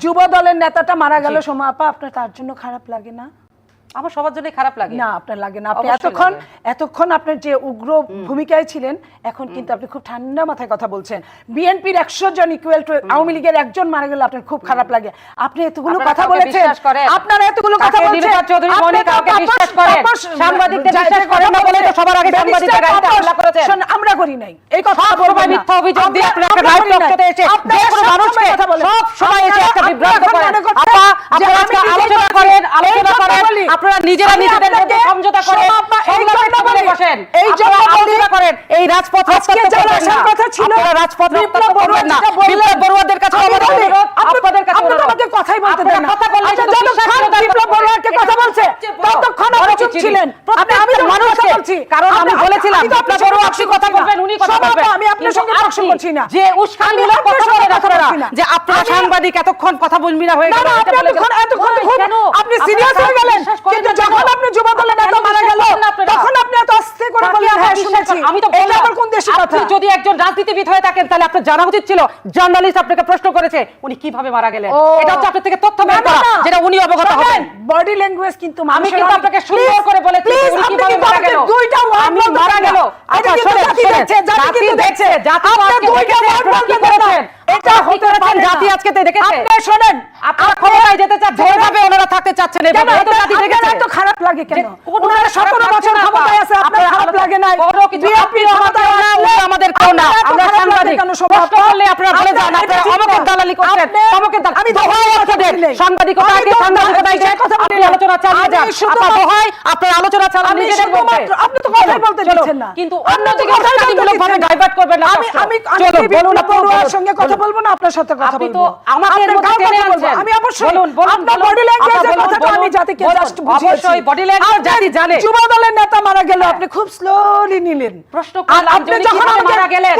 যুব দলের নেতাটা মারা গেল সময় আপা আপনার তার জন্য খারাপ লাগে না? আমার সবার জন্য খারাপ লাগে। না আপনার লাগে না। আপনি এতক্ষণ এতক্ষণ আপনার যে উগ্র ভূমিকায় ছিলেন এখন কিন্তু আপনি খুব ঠান্ডা মাথায় কথা বলছেন। বিএনপির একশো জন ইকুয়াল টু আওয়ামী লীগের একজন মারা গেলে আপনার খুব খারাপ লাগে। আপনি এতগুলো কথা বলেছেন। আপনার এতগুলো কথা বলছেন। চৌধুরী মনে কাউকে বিশ্বাস করেন? সাংবাদিকদের বিশ্বাস করেন না বলে তো সবার আগে সাংবাদিকরা হামলা করেছেন। আমরা করি নাই। এই কথা বলব মিথ্যা অভিযোগ দিয়ে আপনারা রাইট পক্ষে এসে যে কোনো মানুষকে সব সময় এসে একটা বিভ্রান্ত করেন। আপা আপনারা আজকে আলোচনা নিজেদের আলোচনা করেন আপনারা নিজেরা নিজেদের মধ্যে সমঝোতা করেন বসেন। এই আলোচনা করেন এই রাজপথ আজকে কথা ছিল রাজপথ বিপ্লব বড়ুয়া না। বিপ্লব বড়ুয়াদের কাছে আপনাদের কাছে কথাই বলতে দেন না। কথা আচ্ছা, বিপ্লব বড়ুয়াকে কথা বলছে ততক্ষণ আপনি চুপ ছিলেন। আপনি আমি মানুষ বলছি। কারণ আমি বলেছিলাম বড়ুয়া আপনি কথা বলবেন উনি কথা বলবেন। আমি আপনার সঙ্গে প্রশ্ন করছি না। যে উস্কানিমূলক কথা যে আপনারা সাংবাদিক এতক্ষণ কথা বলবি না হয়ে গেল এতক্ষণ এতক্ষণ যদি একজন রাজনীতিবিদ হয়ে থাকেন তাহলে আপনার জানা উচিত ছিল জার্নালিস্ট আপনাকে প্রশ্ন করেছে উনি কীভাবে মারা গেলেন? এটা হচ্ছে আপনার থেকে তথ্য যেটা উনি অবগত হবেন। বডি ল্যাঙ্গুয়েজ কিন্তু আমি কিন্তু আপনাকে সুন্দর করে বলেছি উনি কীভাবে মারা গেল। দুইটা ওয়ার্ড মারা গেল। আচ্ছা দেখছে আপনি দুইটা ওয়ার্ড এটা হতে জাতি আজকে তে দেখেছে। আপনি শুনেন আপনারা যেতে ওনারা থাকতে চাচ্ছেন এভাবে তো জাতি খারাপ লাগে কেন? ওনারা লাগে নাই। আমাদের কেউ না। আমরা সাংবাদিক। কষ্ট করলে আপনারা বলে যান। আপনারা আমাকে দালালি করছেন আমাকে আমি নেতা মারা গেল আপনি খুব স্লোলি নিলেন। প্রশ্ন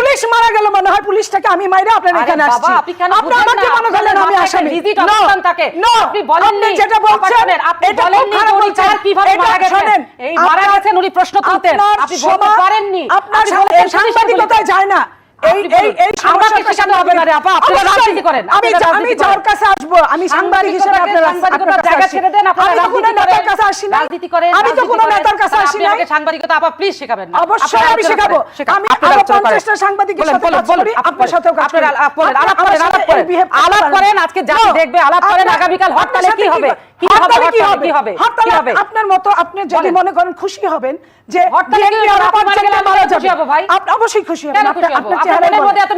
পুলিশ মারা গেল মনে হয় পুলিশটাকে আমি মাইরে আপনার এখানে আসছি। আপনি আমাকে মনে করলেন আপনার আমি সাংবাদিক হিসেবে জায়গা ছেড়ে দেন আসি না রাজনীতি আমি তো কোনো নেতার কাছে আসি না আমাকে সাংবাদিকতা আপা প্লিজ শেখাবেন না। অবশ্যই আমি শেখাবো। আমি আরও সাংবাদিকের সাথে কাজ করি আপনার সাথেও কাজ করি আলাপ করেন আলাপ করেন আলাপ করেন। আজকে জাতি দেখবে আলাপ করেন আগামী কাল হরতালে কি হবে? কি হবে কি হবে? হরতালে হবে? আপনার মতো আপনি যদি মনে করেন খুশি হবেন যে হরতালে কি হবে? আপনি গেলে মারা যাবে। ভাই। আপনি অবশ্যই খুশি হবেন। আপনার চেহারার মধ্যে এত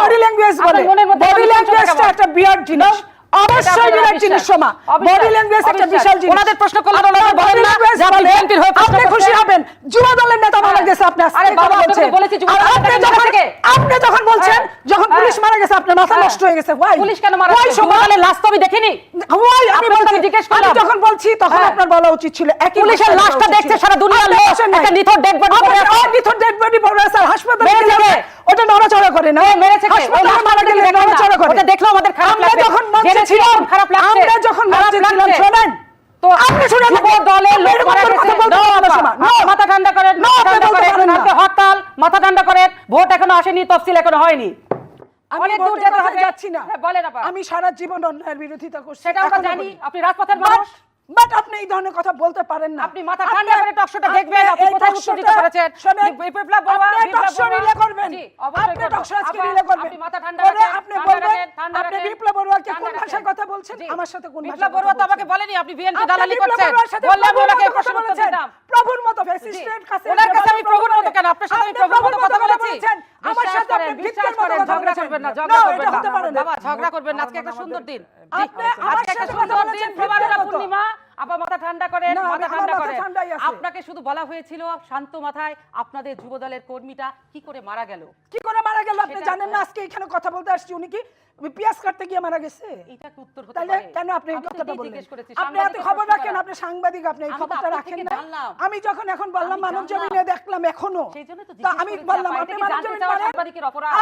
বডি ল্যাঙ্গুয়েজ বলে বডি ল্যাঙ্গুয়েজটা একটা বিয়ার্ড জিনিস। অবশ্যই বিরাট জিনিস সোমা বডি ল্যাঙ্গুয়েজ একটা বিশাল জিনিস। ওনাদের প্রশ্ন করলে ওনারা বলেন না যে আপনি বিএনপির হয়ে আপনি খুশি হবেন। যুব দলের নেতা মারা হ্যাঁ। গেছে আপনি আরে বাবা আপনাকে বলেছি যুব আপনি যখন আপনি যখন বলছেন যখন হ্যাঁ। পুলিশ মারা গেছে আপনার মাথা নষ্ট হয়ে গেছে। ওয়াই পুলিশ কেন মারা গেছে? সোমা মানে লাশ তো আমি দেখিনি? ওয়াই আমি বলতে জিজ্ঞেস করলাম। যখন বলছি তখন আপনার বলা উচিত ছিল একই পুলিশের লাশটা দেখছে সারা দুনিয়া লোক একটা নিথর ডেড বডি পড়ে আছে। নিথর ডেড বডি পড়ে আছে হাসপাতালে ওটা নড়াচড়া করে না। দেখল আমাদের খারাপ যখন মঞ্চে ছিলাম খারাপ আমরা যখন মঞ্চে ছিলাম শুনেন। তো আপনি দলে মাথা ঠান্ডা করেন ঠান্ডা করেন। হরতাল মাথা ঠান্ডা করেন। ভোট এখনও আসেনি তফসিল এখনও হয়নি। আমি দূর যাচ্ছি না। হ্যাঁ, আমি সারা জীবন অন্যায়ের বিরোধিতা করছি। সেটা জানি। আপনি রাজপথের মানুষ। বাট আপনি এই ধরনের কথা বলতে পারেন না। আপনি মাথা ঠান্ডা করে টকশোটা দেখবেন আপনি কোথায় উত্তর দিতে পারেছেন? বিপ্লব বড়ুয়া আপনি টকশো রিলে করবেন। আপনি টকশো আজকে রিলে করবেন। আপনি মাথা ঠান্ডা রাখেন আপনি বলবেন আপনি বিপ্লব বড়ুয়াকে কোন ভাষায় কথা বলছেন? আমার সাথে কোন বিপ্লব বড়ুয়া তো আমাকে বলেনি আপনি বিএনপি দালালি করছেন। বললাম ওনাকে প্রশ্ন বলেছেন। প্রভুর মতো ফ্যাসিস্টের কাছে ওনার কাছে আমি প্রভুর মতো কেন আপনার সাথে আমি প্রভুর মতো কথা বলেছি? ঝগড়া বলেছেন। করবেন না না, ঝগড়া করবেন না। বাবা ঝগড়া করবেন না আজকে একটা সুন্দর দিন। আপনি আমার আজকে একটা সাথে সুন্দর দিন ফেব্রুয়ারি পূর্ণিমা আপা মাথা ঠান্ডা করেন মাথা ঠান্ডা করেন। আপনাকে শুধু বলা হয়েছিল শান্ত মাথায় আপনাদের যুব দলের কর্মীটা কি করে মারা গেল? কি করে মারা গেল? আপনি জানেন না আজকে এখানে কথা বলতে আসছি। উনি কি পেঁয়াজ কাটতে গিয়ে মারা গেছে। এটা উত্তর হতে তাহলে কেন আপনি এই আমি কথাটা বললেন? আপনি এত খবর রাখেন আপনি সাংবাদিক আপনি এই খবরটা রাখেন না আমি যখন এখন বললাম মানব জমিনে দেখলাম এখনও। তো আমি বললাম আপনি মানব জমিন পড়েন?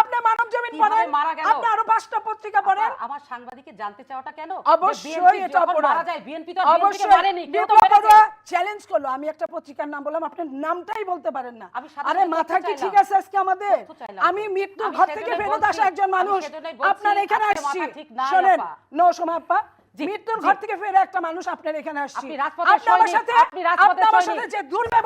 আপনি মানব জমিন পড়েন? আপনি আরও পাঁচটা পত্রিকা পড়েন? আমার সাংবাদিকের জানতে চাওয়াটা কেন? অবশ্যই এটা অপরাধ। মারা যায় বিএনপি তো আর মারেনি কেউ তো মেরেছে। চ্যালেঞ্জ করল। আমি একটা পত্রিকার নাম বললাম আপনার নামটাই বলতে পারেন না। আরে মাথা কি ঠিক আছে আজকে আমাদের? আমি আমি ঘর থেকে ফেরত আসা একজন মানুষ। আপনার এখানে আসছি। শোনেন। নো সমা আপা মৃত্যুর ঘর থেকে ফেরে একটা মানুষ আপনার এখানে আসছি। আপনি আমার সাথে আপনি আমার সাথে যে দুর্ব্যবহার